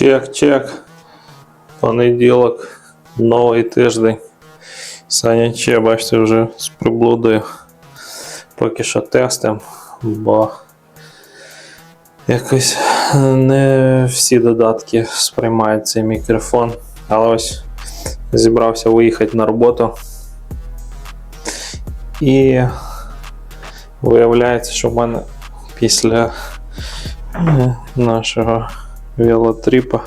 Чек, чек. Понеділок, новий тиждень. Саня Че, бачите, вже з приблудою. Поки що тестим, бо якось не всі додатки сприймають цей мікрофон. Але ось зібрався виїхати на роботу. І виявляється, що в мене після е, нашого велотріпа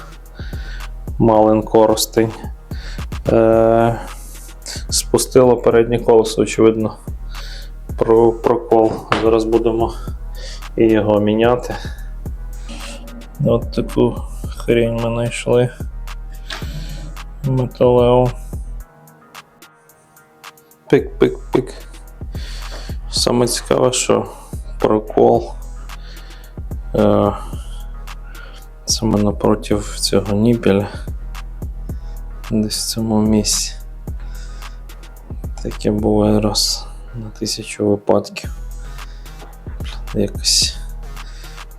Малин Коростень. Е, спустило переднє колесо, очевидно, про прокол. Зараз будемо і його міняти. От таку хрень ми знайшли. Металео. Пик-пик-пик. Саме цікаве, що прокол. Е, Саме напроти цього ніпеля. Десь в цьому місці. Таке буває раз на тисячу випадків. Якось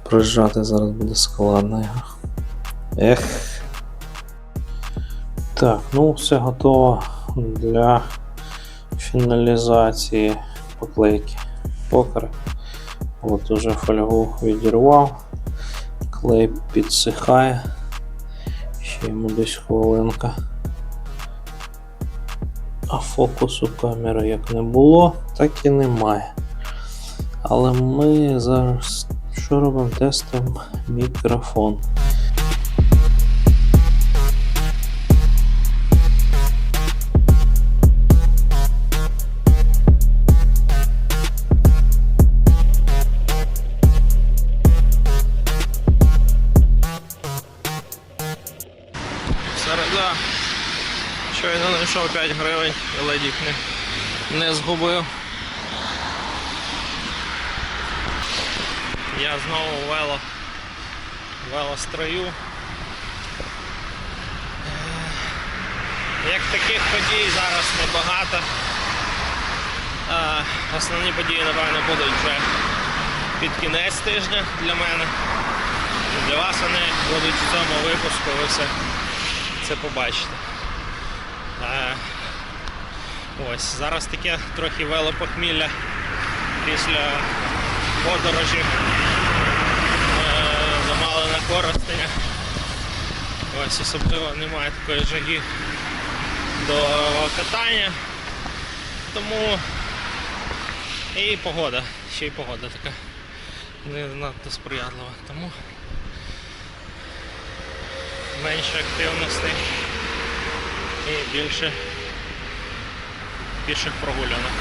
прижати зараз буде складно його. Ех. Так, ну все готово для фіналізації поклейки покера. От уже фольгу відірвав клей підсихає. Ще йому десь хвилинка. А фокусу камери як не було, так і немає. Але ми зараз що робимо? Тестимо мікрофон. Знайшов 5 гривень їх не, не згубив. Я знову вело, велострою. Як таких подій зараз небагато. Основні події, напевно, будуть вже під кінець тижня для мене. Для вас вони будуть в цьому випуску, ви все це побачите. Е, ось, зараз таке трохи велопохмілля після подорожі е, замалена коростеня. Ось особливо немає такої жаги до катання. Тому і погода, ще й погода така не надто сприятлива. Тому менше активностей і більше піших прогулянок.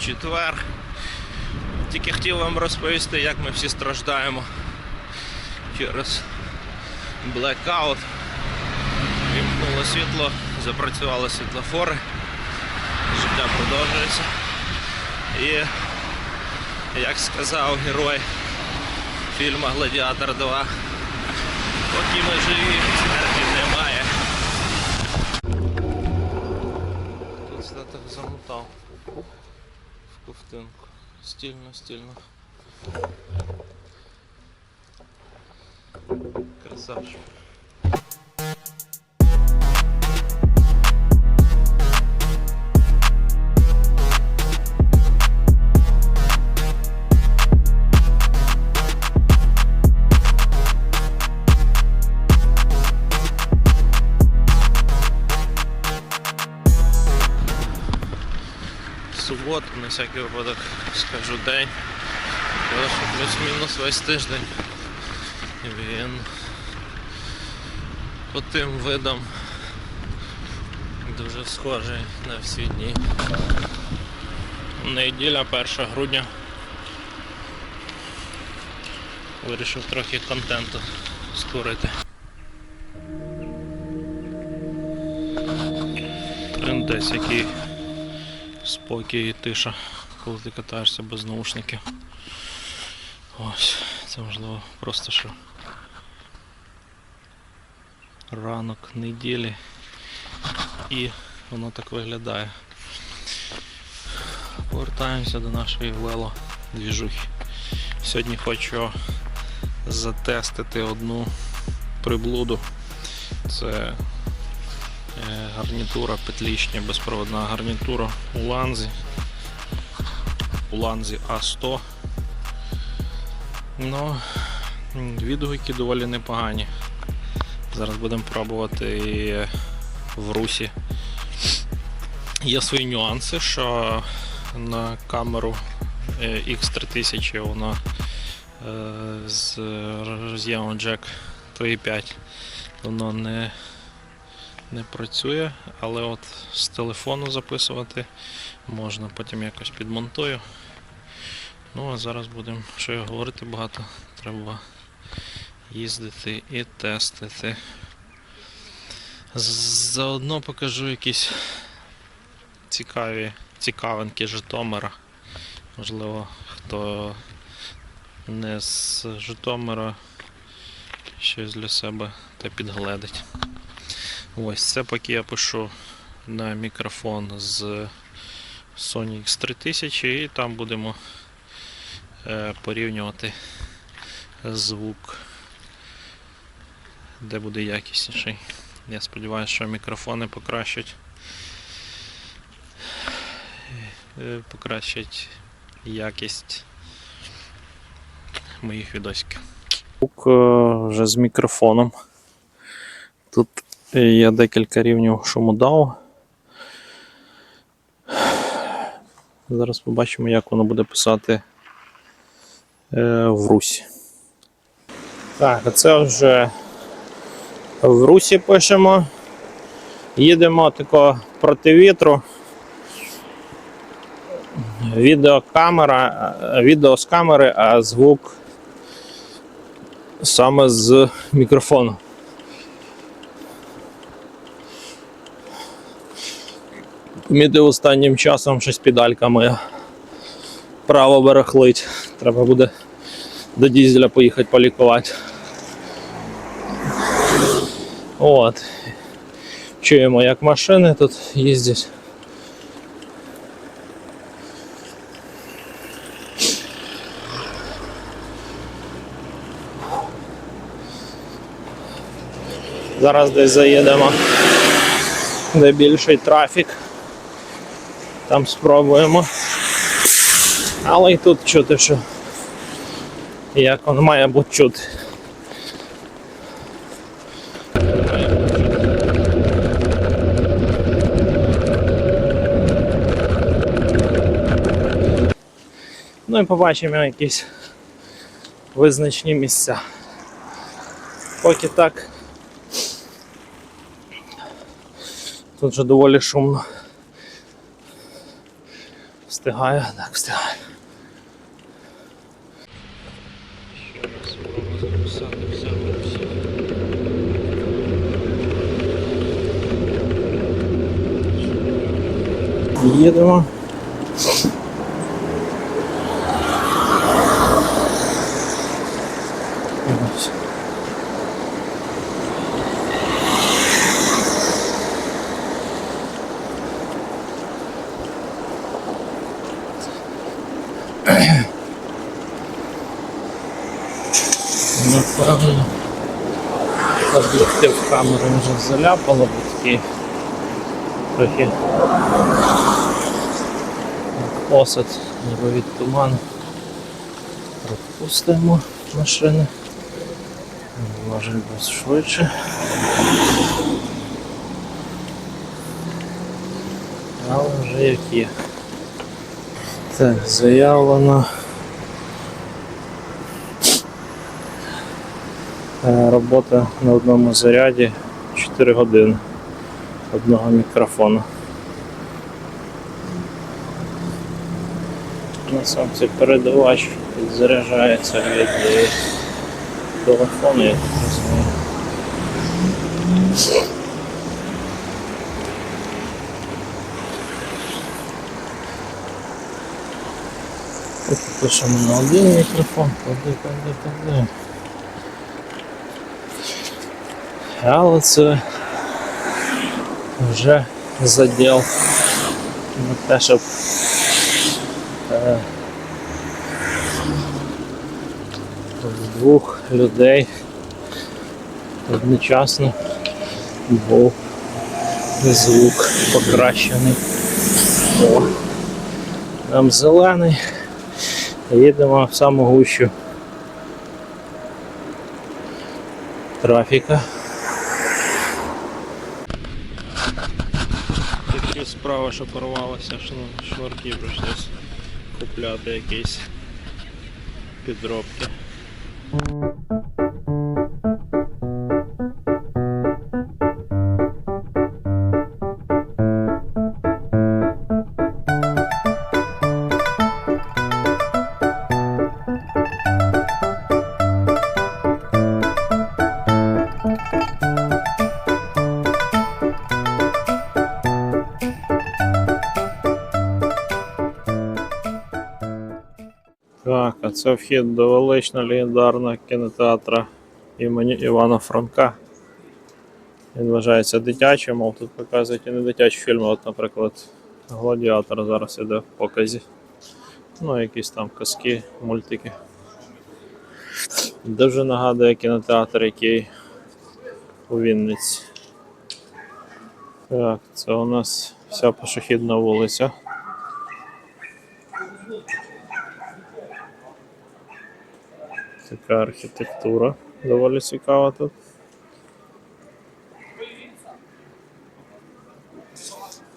Четвер. Тільки хотів вам розповісти, як ми всі страждаємо через блекаут. Вімкнуло світло, запрацювали світлофори, життя продовжується. І як сказав герой фільму Гладіатор 2, поки ми живі, смерті немає. Тут так замотав в ковтинку. Стільно, стільно. Красавчик. Суботу, на всякий випадок скажу день. Плюс-мінус весь тиждень. Він по тим видам дуже схожий на всі дні. Неділя 1 грудня. Вирішив трохи контенту створити. Трендець, який спокій і тиша, коли ти катаєшся без наушників. Ось, це можливо просто що ранок неділі і воно так виглядає. Повертаємося до нашої вело двіжухи. Сьогодні хочу затестити одну приблуду. Це е, гарнітура петлічня, безпроводна гарнітура у ланзі. У ланзі А100. Ну, відгуки доволі непогані. Зараз будемо пробувати в русі. Є свої нюанси, що на камеру е, X3000 вона е, з роз'ємом Jack 3.5 воно не, не працює, але от з телефону записувати можна, потім якось підмонтую. Ну а зараз будемо, що я говорити багато, треба їздити і тестити. Заодно покажу якісь цікаві цікавинки Житомира. Можливо, хто не з Житомира щось для себе та підгледить. Ось це поки я пишу на мікрофон з Sony X3000 і там будемо порівнювати звук, де буде якісніший. Я сподіваюся, що мікрофони покращать е, покращать якість моїх відосиків. Звук е, вже з мікрофоном. Тут є декілька рівнів DAW. Зараз побачимо, як воно буде писати е, в русі. Так, це вже в русі пишемо. Їдемо тако проти вітру. Відеокамера, е, відео з камери, а звук саме з мікрофону. Помітив останнім часом щось педалька моя право барахлить. Треба буде до дізеля поїхати полікувати. От. Чуємо, як машини тут їздять. Зараз десь заїдемо, де більший трафік. Там спробуємо. Але і тут чути, що як воно має бути чути. Ну і побачимо якісь визначні місця. Поки так. Тут же доволі шумно. Встигаю, так встигаю. Ще раз спробую записати все в Русі. Їдемо. Напевно, об'єктив камери вже заляпало, бо такий трохи осад ніби від туману. Пропустимо машини. Може без швидше. Але вже як є. Так, заявлено. Е, Робота на одному заряді 4 години одного мікрофону. На сонці передавач підзаряджається від е, телефону, я так розумію. Тут пишемо на один мікрофон, клади, клади, клади. Але це вже заділ на те, щоб двох людей одночасно був звук покращений. О, нам зелений. Їдемо в саму гущу трафіка. Такі справа, що порвалося, ну, шнурки прийшлось купляти якісь підробки. Так, а це вхід до велично легендарного кінотеатра імені Івана Франка. Він вважається дитячим, мов тут показують і не дитячі фільми. От, наприклад, Гладіатор зараз іде в показі. Ну, якісь там казки, мультики. Дуже нагадує кінотеатр, який у Вінниці. Так, це у нас вся пішохідна вулиця. Така архітектура доволі цікава тут.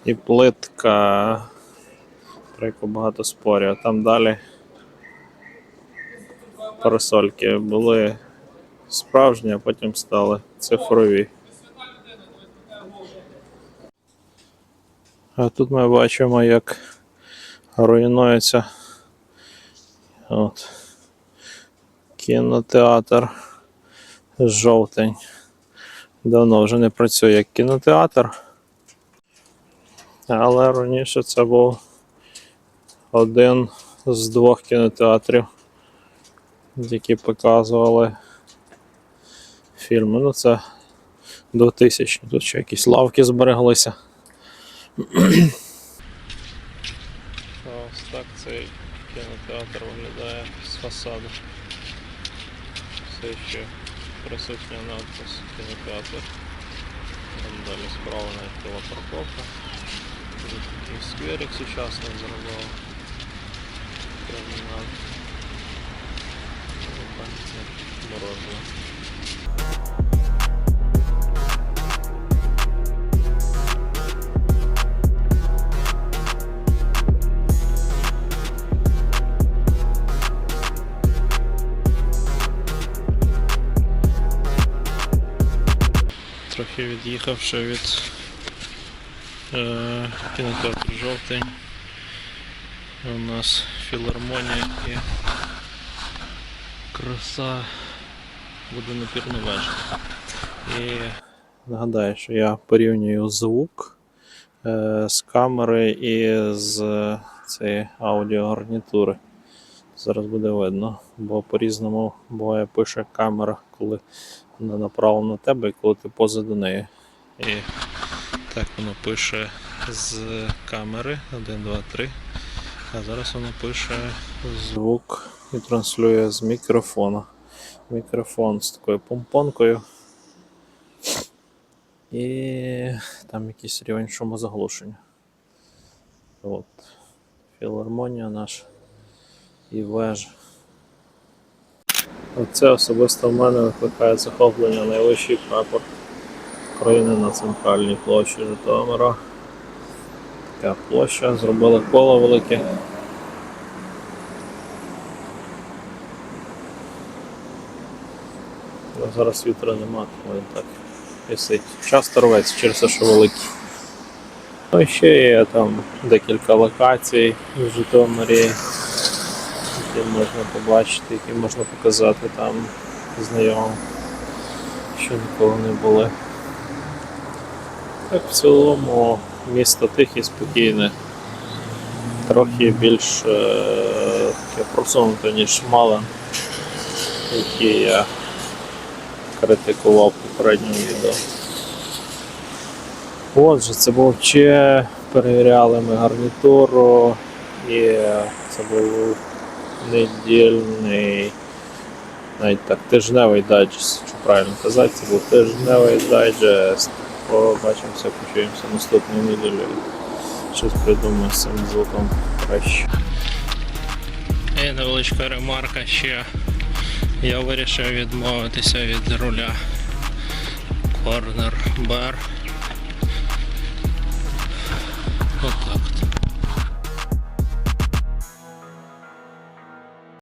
І плитка, про яку багато спорів. А Там далі парасольки були справжні, а потім стали цифрові. А тут ми бачимо, як руйнується от, кінотеатр жовтень. Давно вже не працює як кінотеатр. Але раніше це був один з двох кінотеатрів, які показували фільми. Ну це 2000. Тут ще якісь лавки збереглися. Ось так цей кінотеатр виглядає з фасаду. Все ще присутня надпис кінотеатр. Там далі справа навіть велопарковка. Тут такий скверик сучасний зробили. Променад. Ну, там Від'їхавши від е, кінотеатру жовтень. У нас філармонія і краса водонапірна вежа. І нагадаю, що я порівнюю звук е, з камери і з цієї аудіогарнітури. Зараз буде видно, бо по-різному буває пише камера, коли вона направлена на тебе і коли ти позаду неї. І так воно пише з камери 1, 2, 3. А зараз воно пише звук і транслює з мікрофона. Мікрофон з такою помпонкою. І там якийсь рівень шумозаглушення. От. Філармонія наша і вежа. Оце особисто в мене викликає захоплення найвищий прапор країни на центральній площі Житомира. Така площа, зробили коло велике. Ну, Зараз вітру нема, тому він так висить. Часто рветься через те, що великий. Ну і ще є там декілька локацій в Житомирі. Які можна побачити, які можна показати там знайомим, що ніколи не були. Так, в цілому місто тихе, спокійне, трохи більш е, таке просунуте, ніж Малин, який я критикував попередньому відео. Отже, це був Че, перевіряли ми гарнітуру, і це був недільний, навіть так, тижневий дайджест, що правильно казати, це був тижневий дайджест. Побачимося, почуємося наступну неділю. Щось придумаю з цим звуком краще. І невеличка ремарка ще. Я вирішив відмовитися від руля Corner Bar.